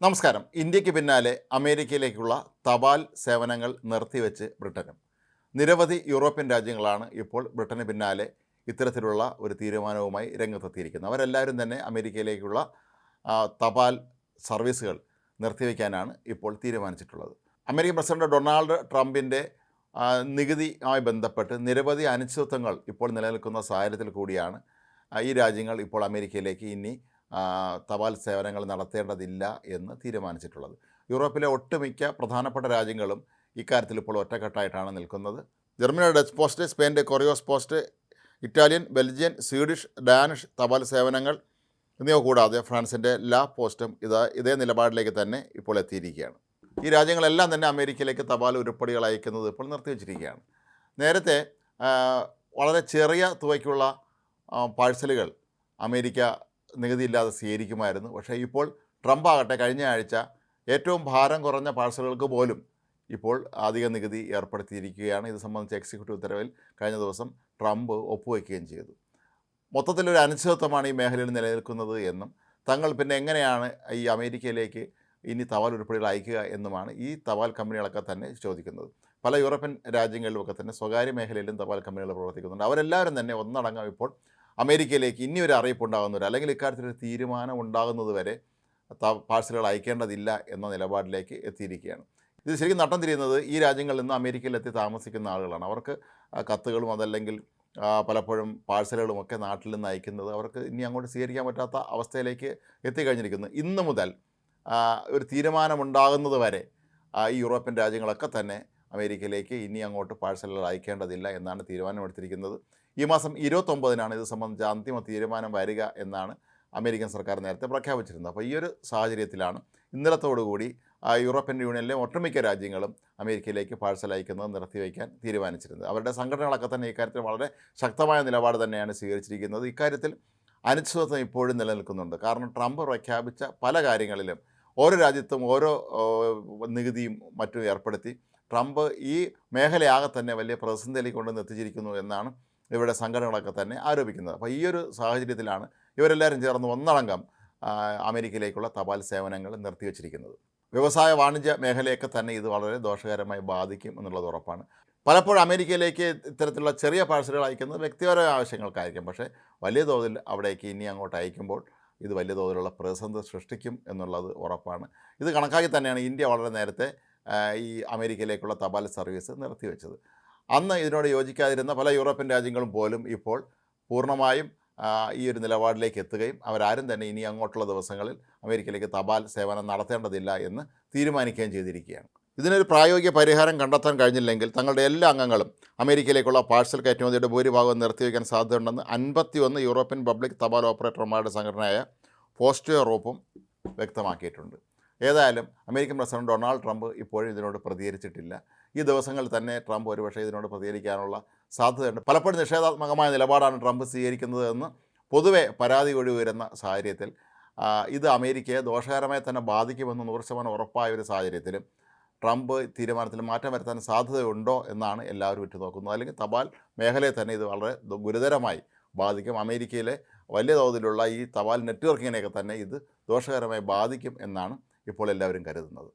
നമസ്കാരം. ഇന്ത്യയ്ക്ക് പിന്നാലെ അമേരിക്കയിലേക്കുള്ള തപാൽ സേവനങ്ങൾ നിർത്തിവെച്ച് ബ്രിട്ടനും. നിരവധി യൂറോപ്യൻ രാജ്യങ്ങളാണ് ഇപ്പോൾ ബ്രിട്ടന് പിന്നാലെ ഇത്തരത്തിലുള്ള ഒരു തീരുമാനവുമായി രംഗത്തെത്തിയിരിക്കുന്നത്. അവരെല്ലാവരും തന്നെ അമേരിക്കയിലേക്കുള്ള തപാൽ സർവീസുകൾ നിർത്തിവെക്കാനാണ് ഇപ്പോൾ തീരുമാനിച്ചിട്ടുള്ളത്. അമേരിക്കൻ പ്രസിഡന്റ് ഡൊണാൾഡ് ട്രംപിന്റെ നികുതിയുമായി ബന്ധപ്പെട്ട് നിരവധി അനിശ്ചിതത്വങ്ങൾ ഇപ്പോൾ നിലനിൽക്കുന്ന സാഹചര്യത്തിൽ കൂടിയാണ് ഈ രാജ്യങ്ങൾ ഇപ്പോൾ അമേരിക്കയിലേക്ക് ഇനി തപാൽ സേവനങ്ങൾ നടത്തേണ്ടതില്ല എന്ന് തീരുമാനിച്ചിട്ടുള്ളത്. യൂറോപ്പിലെ ഒട്ടുമിക്ക പ്രധാനപ്പെട്ട രാജ്യങ്ങളും ഇക്കാര്യത്തിൽ ഇപ്പോൾ ഒറ്റക്കെട്ടായിട്ടാണ് നിൽക്കുന്നത്. ജർമ്മനിയുടെ Deutsche Post സ്പെയിന്റെ Correos post Italian Belgian Swedish Danish തപാൽ സേവനങ്ങൾ എന്നിവ കൂടാതെ ഫ്രാൻസിന്റെ ലാ പോസ്റ്റും ഇത് ഇതേ നിലപാടിലേക്ക് തന്നെ ഇപ്പോൾ എത്തിയിരിക്കുകയാണ്. ഈ രാജ്യങ്ങളെല്ലാം തന്നെ അമേരിക്കയിലേക്ക് തപാൽ ഉരുപ്പടികൾ അയക്കുന്നത് ഇപ്പോൾ നിർത്തിവെച്ചിരിക്കുകയാണ്. നേരത്തെ വളരെ ചെറിയ തുകയ്ക്കുള്ള പാഴ്സലുകൾ അമേരിക്ക നികുതിയില്ലാതെ സ്വീകരിക്കുമായിരുന്നു. പക്ഷേ ഇപ്പോൾ ട്രംപ് ആകട്ടെ കഴിഞ്ഞ ആഴ്ച ഏറ്റവും ഭാരം കുറഞ്ഞ പാഴ്സലുകൾക്ക് പോലും ഇപ്പോൾ അധിക നികുതി ഏർപ്പെടുത്തിയിരിക്കുകയാണ്. ഇത് സംബന്ധിച്ച എക്സിക്യൂട്ടീവ് ഉത്തരവിൽ കഴിഞ്ഞ ദിവസം ട്രംപ് ഒപ്പുവയ്ക്കുകയും ചെയ്തു. മൊത്തത്തിലൊരു അനിശ്ചിതത്വമാണ് ഈ മേഖലയിൽ നിലനിൽക്കുന്നത് എന്നും തങ്ങൾ പിന്നെ എങ്ങനെയാണ് ഈ അമേരിക്കയിലേക്ക് ഇനി തപാൽ ഉരുപ്പടികൾ അയക്കുക എന്നുമാണ് ഈ തപാൽ കമ്പനികളൊക്കെ തന്നെ ചോദിക്കുന്നത്. പല യൂറോപ്യൻ രാജ്യങ്ങളിലുമൊക്കെ തന്നെ സ്വകാര്യ മേഖലയിലും തപാൽ കമ്പനികൾ പ്രവർത്തിക്കുന്നുണ്ട്. അവരെല്ലാവരും തന്നെ ഒന്നടങ്കം ഇപ്പോൾ അമേരിക്കയിലേക്ക് ഇനി ഒരു അറിയിപ്പ് ഉണ്ടാകുന്നവർ അല്ലെങ്കിൽ ഇക്കാര്യത്തിൽ ഒരു തീരുമാനം ഉണ്ടാകുന്നത് വരെ പാഴ്സലുകൾ അയക്കേണ്ടതില്ല എന്ന നിലപാടിലേക്ക് എത്തിയിരിക്കുകയാണ്. ഇത് ശരിക്കും നട്ടം തിരിയുന്നത് ഈ രാജ്യങ്ങളിൽ നിന്ന് അമേരിക്കയിലെത്തി താമസിക്കുന്ന ആളുകളാണ്. അവർക്ക് കത്തുകളും അതല്ലെങ്കിൽ പലപ്പോഴും പാഴ്സലുകളും ഒക്കെ നാട്ടിൽ നിന്ന് അയക്കുന്നത് അവർക്ക് ഇനി അങ്ങോട്ട് സ്വീകരിക്കാൻ പറ്റാത്ത അവസ്ഥയിലേക്ക് എത്തിക്കഴിഞ്ഞിരിക്കുന്നു. ഇന്ന് മുതൽ ഒരു തീരുമാനമുണ്ടാകുന്നത് വരെ ഈ യൂറോപ്യൻ രാജ്യങ്ങളൊക്കെ തന്നെ അമേരിക്കയിലേക്ക് ഇനി അങ്ങോട്ട് പാഴ്സലുകൾ അയക്കേണ്ടതില്ല എന്നാണ് തീരുമാനമെടുത്തിരിക്കുന്നത്. ഈ മാസം ഇരുപത്തൊമ്പതിനാണ് ഇത് സംബന്ധിച്ച അന്തിമ തീരുമാനം വരിക എന്നാണ് അമേരിക്കൻ സർക്കാർ നേരത്തെ പ്രഖ്യാപിച്ചിരുന്നത്. അപ്പോൾ ഈ ഒരു സാഹചര്യത്തിലാണ് ഇന്നലത്തോടുകൂടി യൂറോപ്യൻ യൂണിയനിലെ ഒട്ടുമിക്ക രാജ്യങ്ങളും അമേരിക്കയിലേക്ക് പാഴ്സൽ അയക്കുന്നത് നിർത്തിവെക്കാൻ തീരുമാനിച്ചിരുന്നത്. അവരുടെ സംഘടനകളൊക്കെ തന്നെ ഇക്കാര്യത്തിൽ വളരെ ശക്തമായ നിലപാട് തന്നെയാണ് സ്വീകരിച്ചിരിക്കുന്നത്. ഇക്കാര്യത്തിൽ അനിശ്ചിതത്വം ഇപ്പോഴും നിലനിൽക്കുന്നുണ്ട്. കാരണം ട്രംപ് പ്രഖ്യാപിച്ച പല കാര്യങ്ങളിലും ഓരോ രാജ്യത്തും ഓരോ നികുതിയും മറ്റും ഏർപ്പെടുത്തി ട്രംപ് ഈ മേഖലയാകെ തന്നെ വലിയ പ്രതിസന്ധിയിലേക്ക് കൊണ്ടുവന്ന് എത്തിച്ചിരിക്കുന്നു എന്നാണ് ഇവരുടെ സംഘടനകളൊക്കെ തന്നെ ആരോപിക്കുന്നത്. അപ്പോൾ ഈ ഒരു സാഹചര്യത്തിലാണ് ഇവരെല്ലാവരും ചേർന്ന് ഒന്നടങ്കം അമേരിക്കയിലേക്കുള്ള തപാൽ സേവനങ്ങൾ നിർത്തിവച്ചിരിക്കുന്നത് വ്യവസായ വാണിജ്യ മേഖലയൊക്കെ തന്നെ ഇത് വളരെ ദോഷകരമായി ബാധിക്കും എന്നുള്ളത് ഉറപ്പാണ്. പലപ്പോഴും അമേരിക്കയിലേക്ക് ഇത്തരത്തിലുള്ള ചെറിയ പാഴ്സലുകൾ അയക്കുന്നത് വ്യക്തിപരമായ ആവശ്യങ്ങൾക്കായിരിക്കും. പക്ഷേ വലിയ തോതിൽ അവിടേക്ക് ഇനി അങ്ങോട്ട് അയക്കുമ്പോൾ ഇത് വലിയ തോതിലുള്ള പ്രതിസന്ധി സൃഷ്ടിക്കും എന്നുള്ളത് ഉറപ്പാണ്. ഇത് കണക്കാക്കി തന്നെയാണ് ഇന്ത്യ വളരെ നേരത്തെ ഈ അമേരിക്കയിലേക്കുള്ള തപാൽ സർവീസ് നിർത്തിവെച്ചത്. അന്ന് ഇതിനോട് യോജിക്കാതിരുന്ന പല യൂറോപ്യൻ രാജ്യങ്ങളും പോലും ഇപ്പോൾ പൂർണമായും ഈ ഒരു നിലപാടിലേക്ക് എത്തുകയും അവരാരും തന്നെ ഇനി അങ്ങോട്ടുള്ള ദിവസങ്ങളിൽ അമേരിക്കയിലേക്ക് തപാൽ സേവനം നടത്തേണ്ടതില്ല എന്ന് തീരുമാനിക്കുകയും ചെയ്തിരിക്കുകയാണ്. ഇതിനൊരു പ്രായോഗിക പരിഹാരം കണ്ടെത്താൻ കഴിഞ്ഞില്ലെങ്കിൽ തങ്ങളുടെ എല്ലാ അംഗങ്ങളും അമേരിക്കയിലേക്കുള്ള പാഴ്സൽ കയറ്റുമതിയുടെ ഭൂരിഭാഗവും നിർത്തിവെക്കാൻ സാധ്യതയുണ്ടെന്ന് അൻപത്തിയൊന്ന് യൂറോപ്യൻ പബ്ലിക് തപാൽ ഓപ്പറേറ്റർമാരുടെ സംഘടനയായ പോസ്റ്റ് യൂറോപ്പും വ്യക്തമാക്കിയിട്ടുണ്ട്. ഏതായാലും അമേരിക്കൻ പ്രസിഡന്റ് ഡൊണാൾഡ് ട്രംപ് ഇപ്പോഴും ഇതിനോട് പ്രതികരിച്ചിട്ടില്ല. ഈ ദിവസങ്ങളിൽ തന്നെ ട്രംപ് ഒരുപക്ഷെ ഇതിനോട് പ്രതികരിക്കാനുള്ള സാധ്യതയുണ്ട്. പലപ്പോഴും നിഷേധാത്മകമായ നിലപാടാണ് ട്രംപ് സ്വീകരിക്കുന്നത് എന്ന് പൊതുവെ പരാതി ഒഴി വരുന്ന സാഹചര്യത്തിൽ ഇത് അമേരിക്കയെ ദോഷകരമായി തന്നെ ബാധിക്കുമെന്ന് നൂറ് ശതമാനം ഉറപ്പായ ഒരു സാഹചര്യത്തിലും ട്രംപ് തീരുമാനത്തിൽ മാറ്റം വരുത്താൻ സാധ്യതയുണ്ടോ എന്നാണ് എല്ലാവരും ഉറ്റുനോക്കുന്നത്. അല്ലെങ്കിൽ തപാൽ മേഖലയെ തന്നെ ഇത് വളരെ ഗുരുതരമായി ബാധിക്കും. അമേരിക്കയിലെ വലിയ തോതിലുള്ള ഈ തപാൽ നെറ്റ്വർക്കിങ്ങിനെയൊക്കെ തന്നെ ഇത് ദോഷകരമായി ബാധിക്കും എന്നാണ് ഇപ്പോൾ എല്ലാവരും കരുതുന്നത്.